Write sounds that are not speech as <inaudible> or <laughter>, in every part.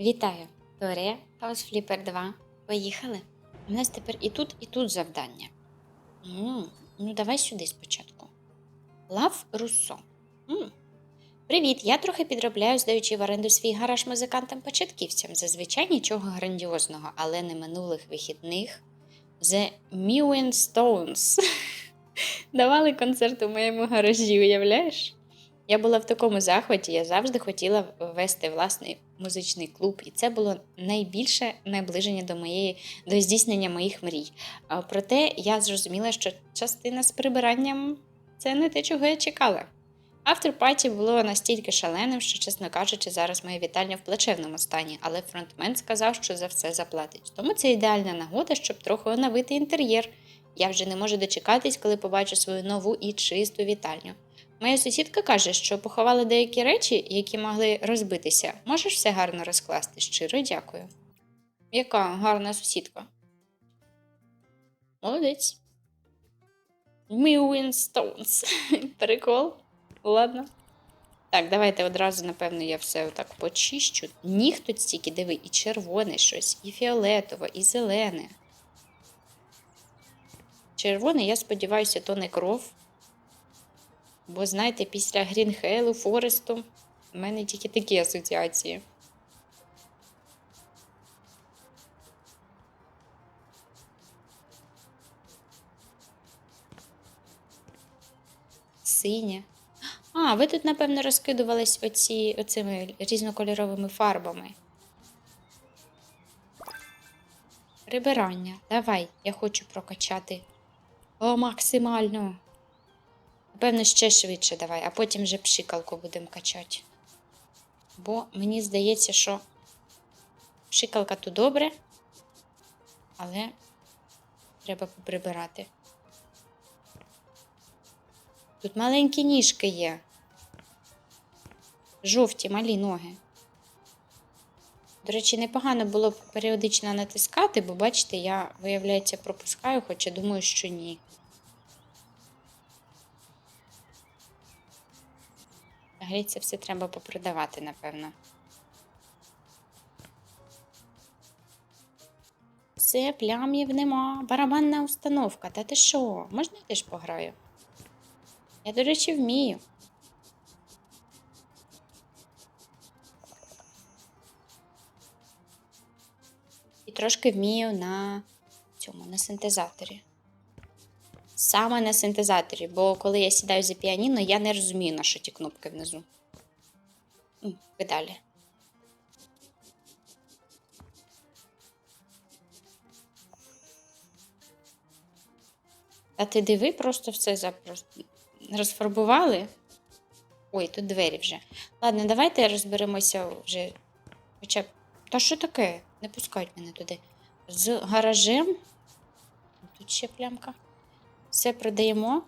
Вітаю! Торія, House Flipper 2. Поїхали. У нас тепер і тут, і тут завдання. м ну, давай сюди спочатку. Лав Руссо. м Привіт! Я трохи підробляю, здаючи в оренду свій гараж музикантам-початківцям. Зазвичай нічого грандіозного, але не минулих вихідних. The Mewing Stones. <laughs> Давали концерт у моєму гаражі, уявляєш? Я була в такому захваті, я завжди хотіла ввести власний музичний клуб, і це було найбільше наближення до моєї до здійснення моїх мрій. Проте я зрозуміла, що частина з прибиранням це не те, чого я чекала. Автор-паті було настільки шаленим, що, чесно кажучи, зараз моя вітальня в плачевному стані, але фронтмен сказав, що за все заплатить. Тому це ідеальна нагода, щоб трохи оновити інтер'єр. Я вже не можу дочекатись, коли побачу свою нову і чисту вітальню. Моя сусідка каже, що поховали деякі речі, які могли розбитися. Можеш все гарно розкласти. Щиро дякую. Яка гарна сусідка. Молодець. Стоунс. <laughs> Прикол. Ладно. Так, давайте одразу, напевно, я все отак почищу. Ніг тут стільки, диви, і червоне щось, і фіолетове, і зелене. Червоне, я сподіваюся, то не кров. Бо, знаєте, після Грінхейлу, Форесту в мене тільки такі асоціації. Синє. А, ви тут, напевно, розкидувались оці, оцими різнокольоровими фарбами. Прибирання. Давай, я хочу прокачати. О, максимально. Напевно, ще швидше давай, а потім вже пшикалку будемо качати. Бо мені здається, що пшикалка то добре, але треба поприбирати. Тут маленькі ніжки є. Жовті, малі ноги. До речі, непогано було б періодично натискати, бо, бачите, я, виявляється, пропускаю, хоча думаю, що ні. Взагалі це все треба попродавати, напевно. Все, плямів нема. Барабанна установка. Та ти що? Можна я теж пограю? Я, до речі, вмію. І трошки вмію на цьому, на синтезаторі. Саме на синтезаторі, бо коли я сідаю за піаніно, я не розумію, на що ті кнопки внизу. Педалі. А ти диви, просто все запросто розфарбували. Ой, тут двері вже. Ладно, давайте розберемося вже. Хоча б. Та що таке? Не пускають мене туди. З гаражем. Тут ще плямка. Все продаємо.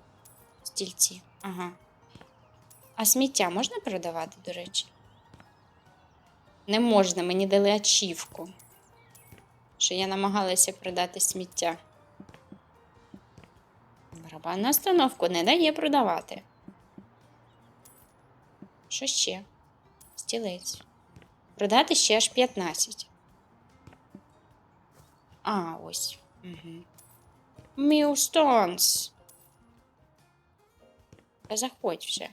Стільці. Ага. А сміття можна продавати, до речі? Не можна, мені дали ачівку. Що я намагалася продати сміття. Барабанну установку не дає продавати. Що ще? Стілець. Продати ще аж 15. А, ось. Угу. Мілстонс. Заходь вже.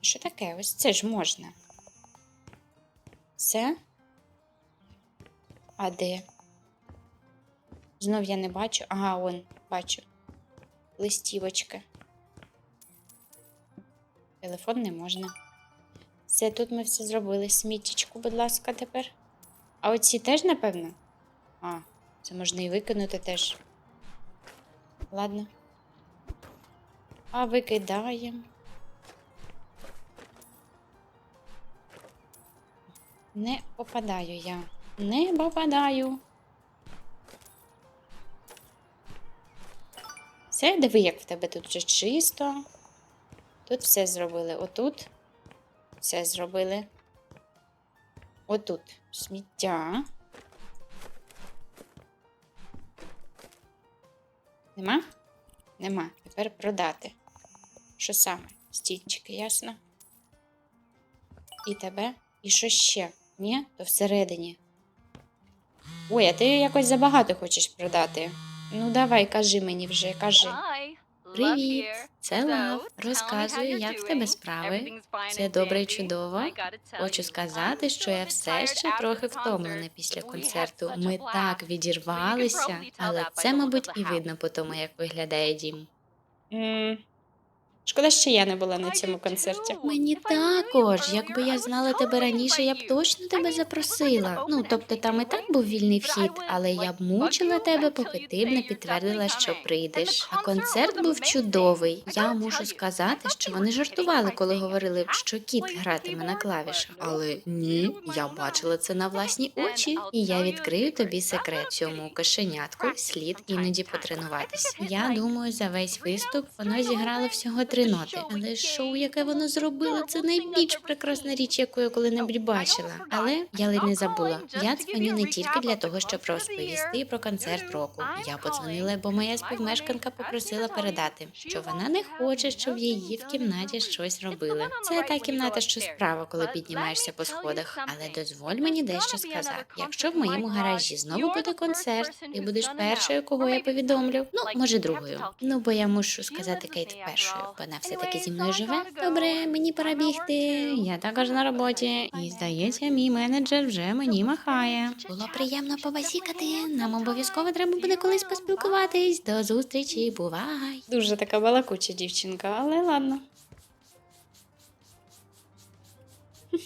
Що таке? Ось це ж можна. Це? А де? Знов я не бачу. Ага, он, бачу. Листівочка. Телефон не можна. Все, тут ми все зробили. Смітічку, будь ласка, тепер. А оці теж, напевно? А, це можна і викинути теж. Ладно. А викидаємо. Не попадаю я. Не попадаю. Все, диви, як в тебе тут вже чисто. Тут все зробили. Отут. Все зробили. Отут сміття. Нема? Нема. Тепер продати. Що саме? Стільчики, ясно? І тебе, І що ще? Ні? То всередині. Ой, а ти якось забагато хочеш продати. Ну, давай, кажи мені вже, кажи. Привіт, це Лав. Розказую, як в тебе справи. Все добре і чудово. Хочу сказати, що я все ще трохи втомлена після концерту. Ми так відірвалися, але це, мабуть, і видно по тому, як виглядає дім. Шкода, що я не була на цьому концерті. Мені також. Якби я знала тебе раніше, я б точно тебе запросила. Ну, тобто там і так був вільний вхід, але я б мучила тебе, поки ти б не підтвердила, що прийдеш. А концерт був чудовий. Я мушу сказати, що вони жартували, коли говорили, що кіт гратиме на клавішах. Але ні, я бачила це на власні очі, і я відкрию тобі секрет цьому кошенятку. Слід іноді потренуватись. Я думаю, за весь виступ воно зіграло всього три ноти. Але шоу, яке воно зробило, це найбільш прекрасна річ, яку я коли-небудь бачила. Але я ледь не забула. Я дзвоню не тільки для того, щоб розповісти про концерт року. Я подзвонила, бо моя співмешканка попросила передати, що вона не хоче, щоб її в кімнаті щось робили. Це та кімната, що справа, коли піднімаєшся по сходах. Але дозволь мені дещо сказати. Якщо в моєму гаражі знову буде концерт, ти будеш першою, кого я повідомлю. Ну, може, другою. Ну, бо я мушу сказати Кейт першою. Вона все-таки зі мною живе. Добре, мені пора бігти. Я також на роботі. І здається, мій менеджер вже мені махає. Було приємно побасікати. Нам обов'язково треба буде колись поспілкуватись. До зустрічі, бувай. Дуже така балакуча дівчинка, але ладно. <laughs>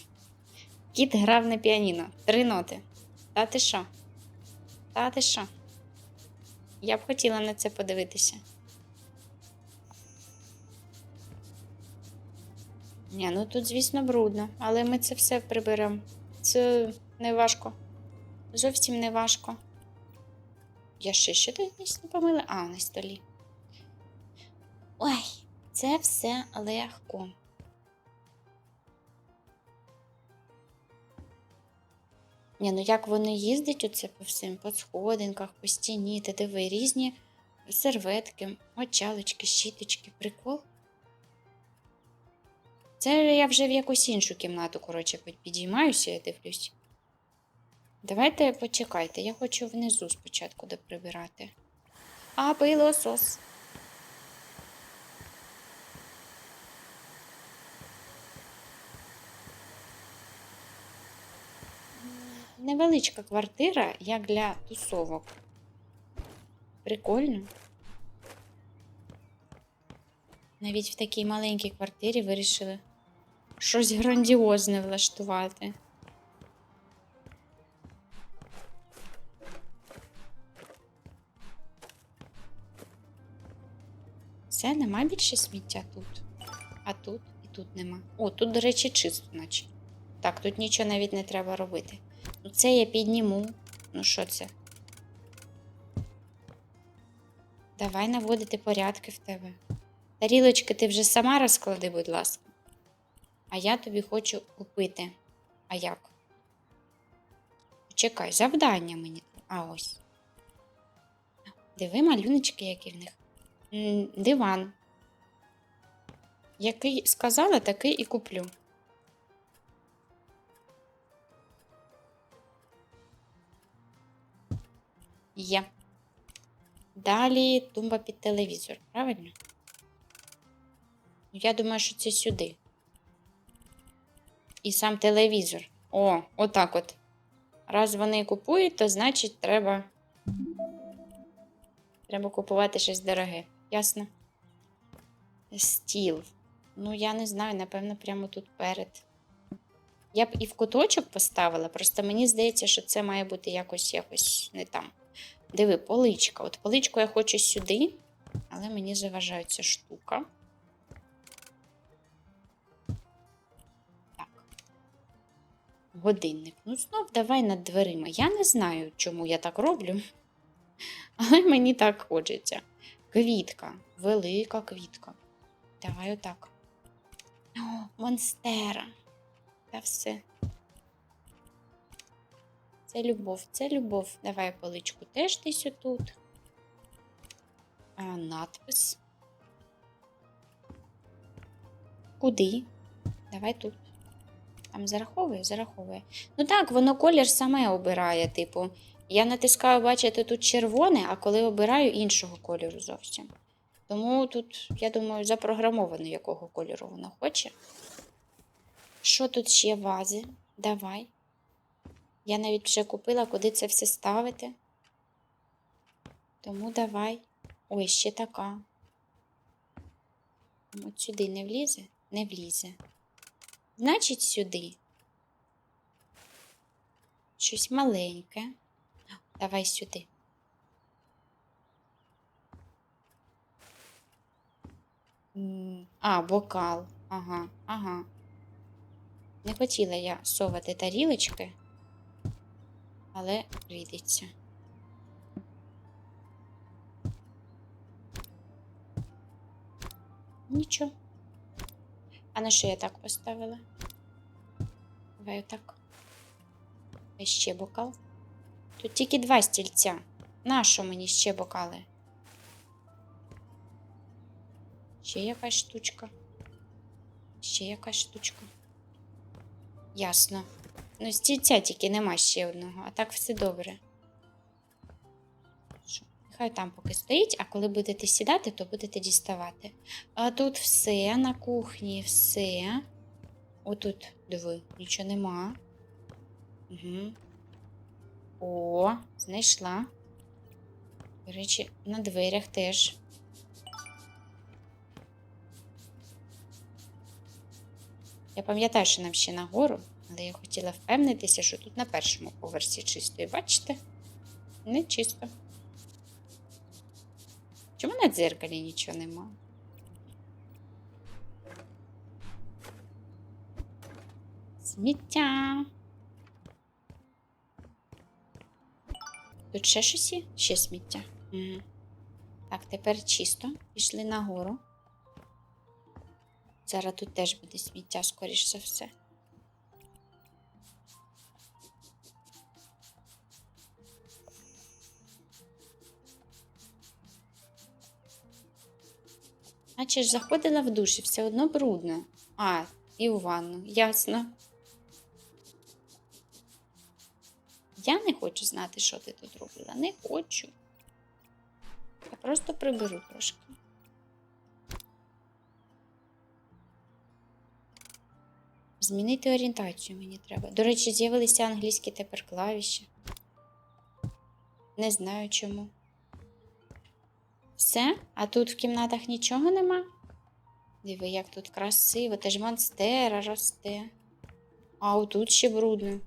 Кіт грав на піаніно. Три ноти. Та ти що? Та ти що? Я б хотіла на це подивитися. Ні, ну тут, звісно, брудно, але ми це все приберемо. Це не важко. Зовсім не важко. Я ще що десь не помила? А, на столі. Ой, це все легко. Ні, ну як воно їздить оце по всім, по сходинках, по стіні, ти диви різні серветки, мочалочки, щіточки, прикол. Це я вже в якусь іншу кімнату, коротше, підіймаюся, я дивлюсь. Давайте почекайте, я хочу внизу спочатку доприбирати. А, пилосос. Невеличка квартира, як для тусовок. Прикольно. Навіть в такій маленькій квартирі вирішили щось грандіозне влаштувати. Все, нема більше сміття тут. А тут і тут нема. О, тут, до речі, чисто, наче. Так, тут нічого навіть не треба робити. Ну, це я підніму. Ну, що це? Давай наводити порядки в тебе. Тарілочки ти вже сама розклади, будь ласка. А я тобі хочу купити. А як? Чекай, завдання мені. А ось. Диви малюночки, які в них. Диван. Який сказала, такий і куплю. Є. Далі тумба під телевізор, правильно? Ну, Я думаю, що це сюди. І сам телевізор. О, отак от. Раз вони купують, то значить треба. Треба купувати щось дороге. Ясно? Стіл. Ну, я не знаю, напевно, прямо тут перед. Я б і в куточок поставила, просто мені здається, що це має бути якось якось не там. Диви, поличка. От поличку я хочу сюди, але мені заважає ця штука. Годинник. Ну, знов давай над дверима. Я не знаю, чому я так роблю, але мені так хочеться. Квітка, велика квітка. Давай отак. О, монстера. Та все. Це любов, це любов. Давай поличку теж десь отут. А, надпис. Куди? Давай тут. Там зараховує, зараховує. Ну так, воно колір саме обирає, типу. Я натискаю, бачите, тут червоне, а коли обираю іншого кольору зовсім. Тому тут, я думаю, запрограмовано, якого кольору воно хоче. Що тут ще вази? Давай. Я навіть вже купила, куди це все ставити. Тому давай. Ой, ще така. От сюди не влізе? Не влізе. Значить, сюди. Щось маленьке. Давай сюди. А, бокал. Ага, ага. Не хотіла я совати тарілочки, але прийдеться. Нічого. А на що я так поставила? Давай отак. А ще бокал. Тут тільки два стільця. Нащо мені ще бокали? Ще якась штучка. Ще якась штучка. Ясно. Ну, стільця тільки нема ще одного, а так все добре. Нехай там поки стоїть, а коли будете сідати, то будете діставати. А тут все, на кухні все. Отут, диви, нічого нема. Угу. О, знайшла. До речі, на дверях теж. Я пам'ятаю, що нам ще нагору, але я хотіла впевнитися, що тут на першому поверсі чисто. І бачите? Не чисто. Чому на дзеркалі нічого нема? Сміття. Тут ще щось є? Ще сміття. Угу. Так, тепер чисто. Пішли нагору. Зараз тут теж буде сміття, скоріш за все. Наче ж заходила в душ і все одно брудно. А, і у ванну, ясно. Я не хочу знати, що ти тут робила. Не хочу. Я просто приберу трошки. Змінити орієнтацію мені треба. До речі, з'явилися англійські тепер клавіші. Не знаю чому. Все? А тут в кімнатах нічого нема? Диви, як тут красиво, теж монстера росте. А отут ще брудно.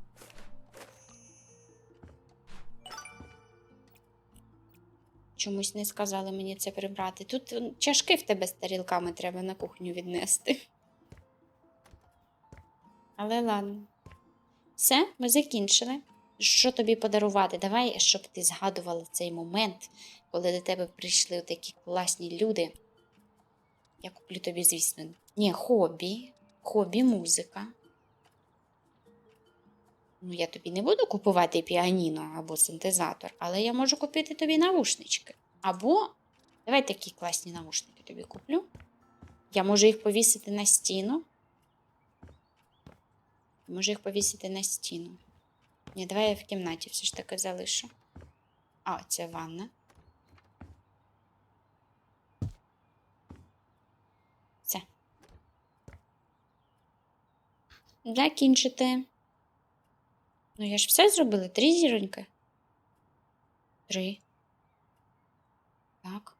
Чомусь не сказали мені це прибрати. Тут чашки в тебе з тарілками треба на кухню віднести. Але ладно. Все, ми закінчили. Що тобі подарувати? Давай, щоб ти згадувала цей момент, коли до тебе прийшли такі класні люди. Я куплю тобі, звісно, ні, хобі. Хобі, музика. Ну, я тобі не буду купувати піаніно або синтезатор, але я можу купити тобі навушнички. Або давай такі класні навушники тобі куплю. Я можу їх повісити на стіну. Можу їх повісити на стіну. Ні, давай я в кімнаті все ж таки залишу. А, це ванна. Все. Закінчити. Ну, я ж все зробила. Три зіроньки. Три. Так.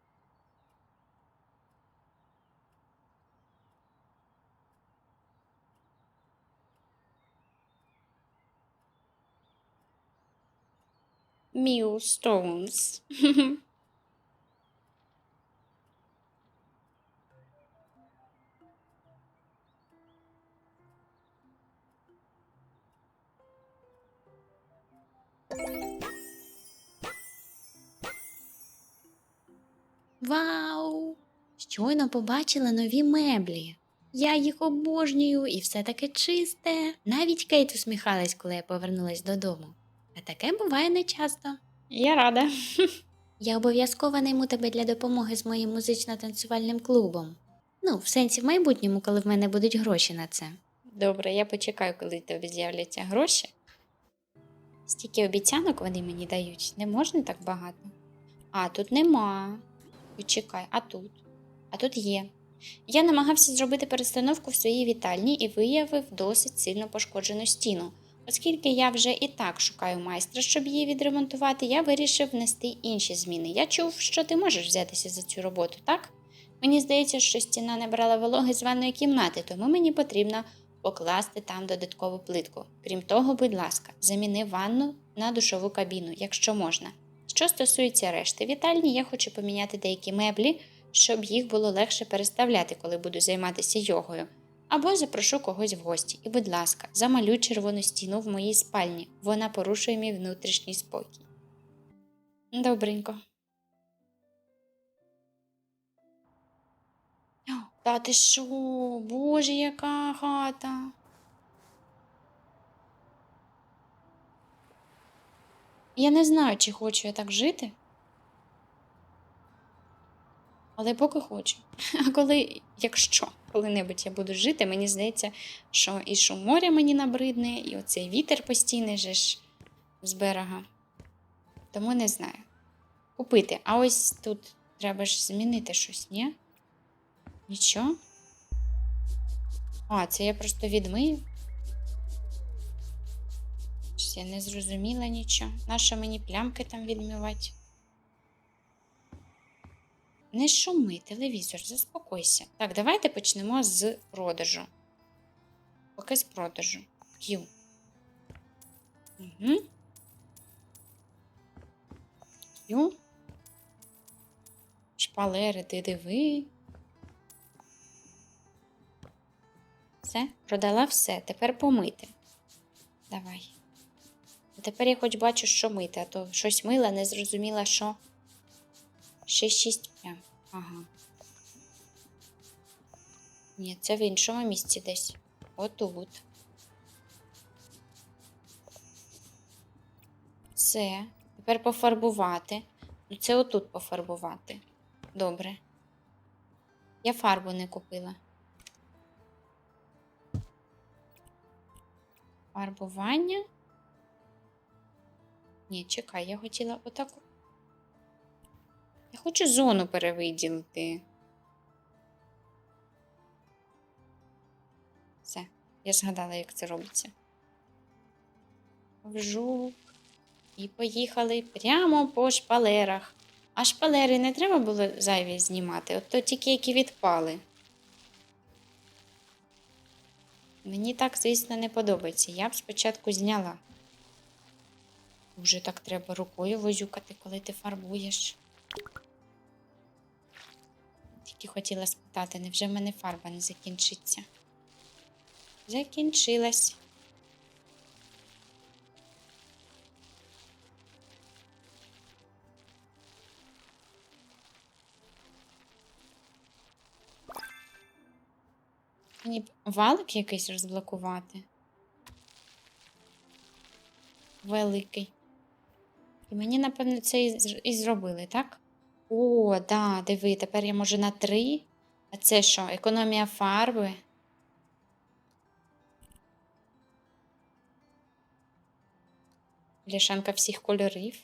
Millstones. <laughs> Вау! Щойно побачила нові меблі. Я їх обожнюю і все таке чисте. Навіть Кейт усміхалась, коли я повернулась додому. А таке буває нечасто. Я рада. Я обов'язково найму тебе для допомоги з моїм музично-танцювальним клубом. Ну, в сенсі в майбутньому, коли в мене будуть гроші на це. Добре, я почекаю, коли в тебе з'являться гроші. Стільки обіцянок вони мені дають. Не можна так багато. А, тут нема. Почекай, а тут? А тут є. Я намагався зробити перестановку в своїй вітальні і виявив досить сильно пошкоджену стіну. Оскільки я вже і так шукаю майстра, щоб її відремонтувати, я вирішив внести інші зміни. Я чув, що ти можеш взятися за цю роботу, так? Мені здається, що стіна не брала вологи з ванної кімнати, тому мені потрібно покласти там додаткову плитку. Крім того, будь ласка, заміни ванну на душову кабіну, якщо можна. Що стосується решти вітальні, я хочу поміняти деякі меблі, щоб їх було легше переставляти, коли буду займатися йогою. Або запрошу когось в гості. І, будь ласка, замалюй червону стіну в моїй спальні. Вона порушує мій внутрішній спокій. Добренько. Та ти що? Боже, яка хата. Я не знаю, чи хочу я так жити. Але поки хочу. <laughs> А коли, якщо коли-небудь я буду жити, мені здається, що і шум моря мені набридне, і оцей вітер постійний же ж з берега. Тому не знаю. Купити. А ось тут треба ж змінити щось, ні? Нічого? А, це я просто відмию. Щось Я не зрозуміла нічого. Нащо мені плямки там відмивати? Не шуми, телевізор, заспокойся. Так, давайте почнемо з продажу. Поки з продажу. Q. Угу. Q. Шпалери, ти диви. Все, продала все. Тепер помити. Давай. А тепер я хоч бачу, що мити, а то щось мила, не зрозуміла, що. Ще 6 прям. Ага. Ні, це в іншому місці десь. Отут. Це. Тепер пофарбувати. Ну, це отут пофарбувати. Добре. Я фарбу не купила. Фарбування. Ні, чекай, я хотіла отаку. Я хочу зону перевиділити. Все, я згадала, як це робиться. Вжук. І поїхали прямо по шпалерах. А шпалери не треба було зайві знімати, от то тільки які відпали. Мені так, звісно, не подобається. Я б спочатку зняла. Уже так треба рукою возюкати, коли ти фарбуєш. Тільки хотіла спитати, невже в мене фарба не закінчиться? Закінчилась. Мені валик якийсь розблокувати. Великий. І мені, напевно, це і зробили, так? О, да, диви, тепер я можу на три. А це що? Економія фарби? Бляшанка всіх кольорів.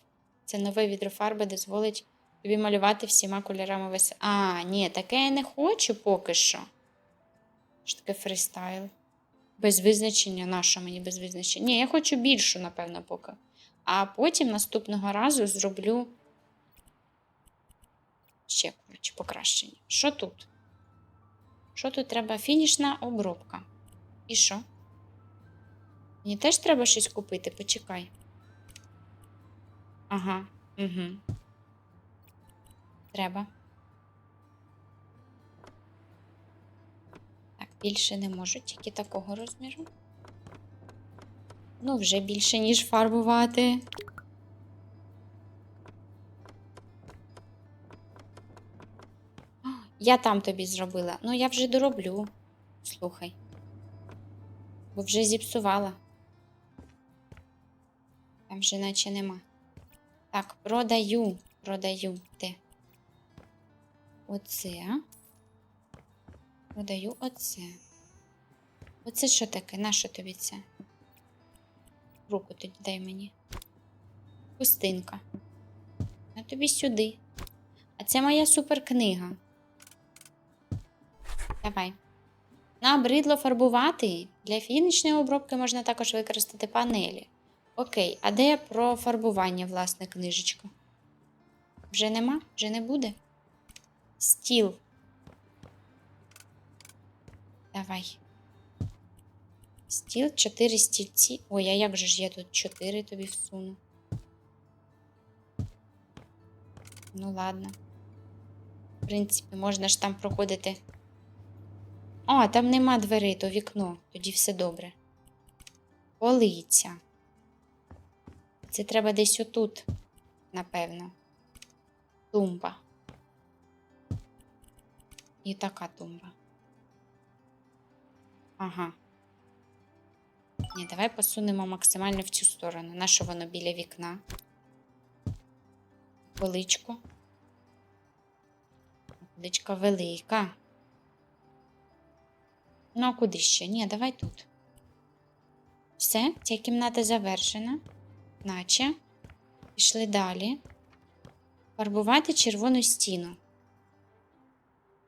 Це нове відро фарби дозволить тобі малювати всіма кольорами вес. А, ні, таке я не хочу поки що. Що таке фрістайл? Без визначення, наша мені без визначення? Ні, я хочу більшу, напевно, поки. А потім наступного разу зроблю ще, коротше, покращення. Що тут? Що тут треба? Фінішна обробка. І що? Мені теж треба щось купити, почекай. Ага, угу. Треба. Більше не можу, тільки такого розміру. Ну, вже більше, ніж фарбувати. Я там тобі зробила. Ну, я вже дороблю. Слухай. Бо вже зіпсувала. Там вже наче нема. Так, продаю. Продаю. Де? Оце. Продаю оце. Оце що таке? Нащо тобі це? Руку тоді дай мені. Пустинка. На тобі сюди. А це моя суперкнига. Давай. Набридло фарбувати. Для фінішної обробки можна також використати панелі. Окей, а де про фарбування, власне, книжечка? Вже нема? Вже не буде? Стіл. Давай. Стіл, чотири стільці. Ой, а як же ж я тут чотири тобі всуну? Ну, ладно. В принципі, можна ж там проходити. А, там нема дверей, то вікно. Тоді все добре. Полиця. Це треба десь отут, напевно. Тумба. І така тумба. Ага. Ні, давай посунемо максимально в цю сторону. Нащо воно біля вікна? Поличку. Поличка велика. Ну, а куди ще? Ні, давай тут. Все, ця кімната завершена. Наче. Пішли далі. Фарбувати червону стіну.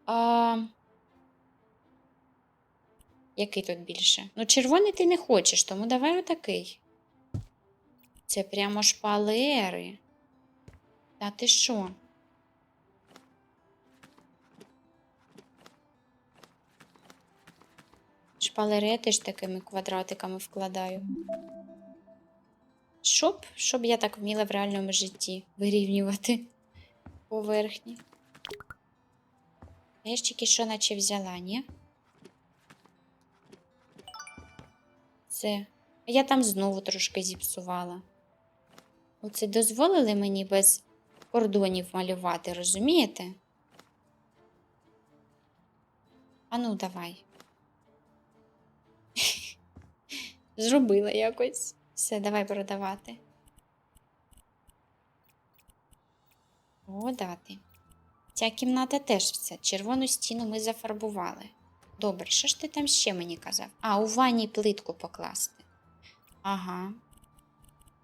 А... Який тут більше? Ну, червоний ти не хочеш, тому давай отакий. Це прямо шпалери. Та ти що? Шпалери я теж такими квадратиками вкладаю. Щоб, щоб я так вміла в реальному житті вирівнювати поверхні. Я ж тільки що наче взяла, ні? А я там знову трошки зіпсувала. Оце дозволили мені без кордонів малювати, розумієте? Ану, давай. <laughs> Зробила якось. Все, давай продавати. О, дати. Ця кімната теж все. Червону стіну ми зафарбували. Добре, що ж ти там ще мені казав? А, у ванні плитку покласти. Ага.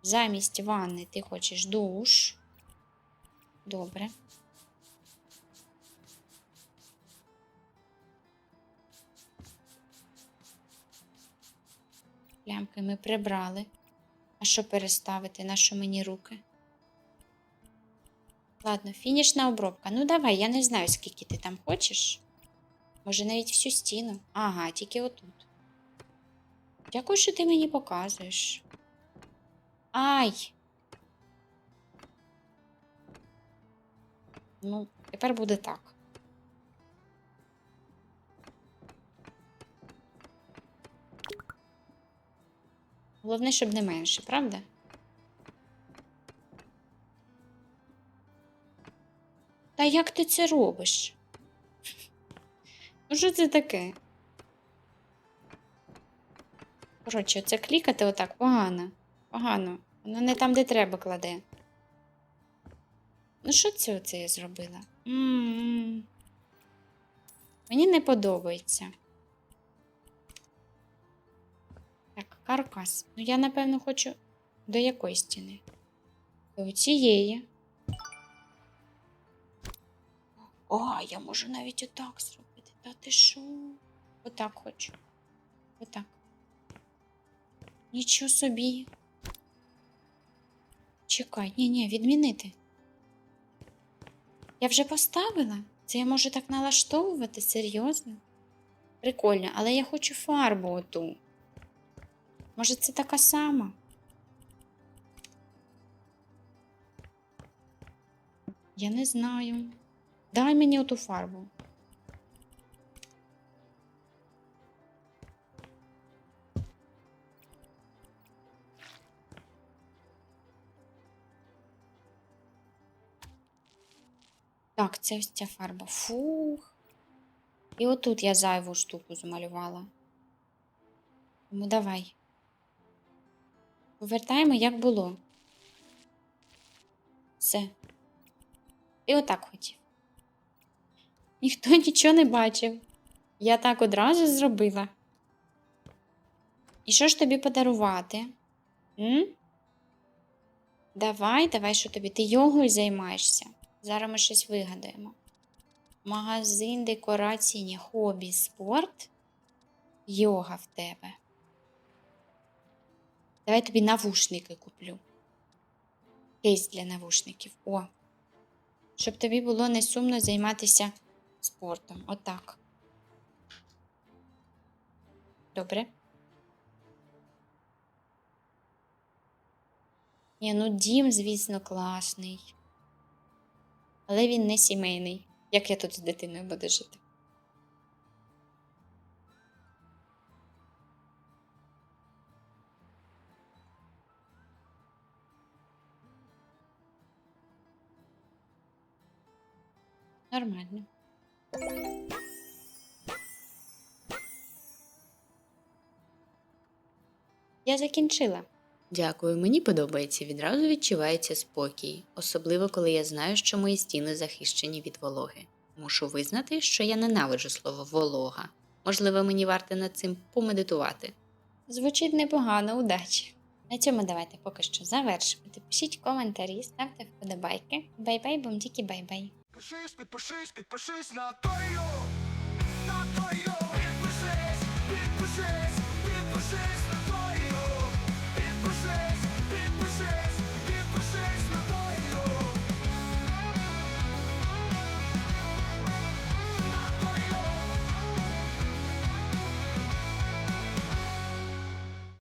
Замість ванни ти хочеш душ. Добре. Плямки ми прибрали. А що переставити? На що мені руки? Ладно, фінішна обробка. Ну давай, я не знаю, скільки ти там хочеш. Може, навіть всю стіну. Ага, тільки отут. Дякую, що ти мені показуєш. Ай! Ну, тепер буде так. Головне, щоб не менше, правда? Та як ти це робиш? Ну, що це таке? Коротше, це клікати отак погано. Погано. Воно не там, де треба кладе. Ну, що це оце я зробила? М-м-м. Мені не подобається. Так, каркас. Ну, я, напевно, хочу до якої стіни? До цієї. О, я можу навіть отак зробити. Та ти що? Отак хочу. Отак. Нічого собі. Чекай, ні, ні, відмінити. Я вже поставила. Це я можу так налаштовувати, серйозно? Прикольно, але я хочу фарбу оту. Може, це така сама? Я не знаю. Дай мені оту фарбу. Так, це ось ця фарба. Фух. І отут я зайву штуку змалювала. Тому давай. Повертаємо, як було. Все. І отак хотів. Ніхто <laughs> нічого не бачив. Я так одразу зробила. І що ж тобі подарувати? М? Давай, давай, що тобі? Ти йогою займаєшся. Зараз ми щось вигадаємо. Магазин, декораційні, хобі, спорт. Йога в тебе. Давай тобі навушники куплю. Кейс для навушників. О. Щоб тобі було не сумно займатися спортом. Отак. Добре. Ні, ну дім, звісно, класний. Але він не сімейний. Як я тут з дитиною буду жити? Нормально. Я закінчила. Дякую, мені подобається. Відразу відчувається спокій, особливо коли я знаю, що мої стіни захищені від вологи. Мушу визнати, що я ненавиджу слово волога. Можливо, мені варто над цим помедитувати. Звучить непогано, удачі. На цьому давайте поки що завершувати. Пишіть коментарі, ставте вподобайки. Бай-бай, бомдіки, бай-бай. Підпишись, підпишись, підпишись на той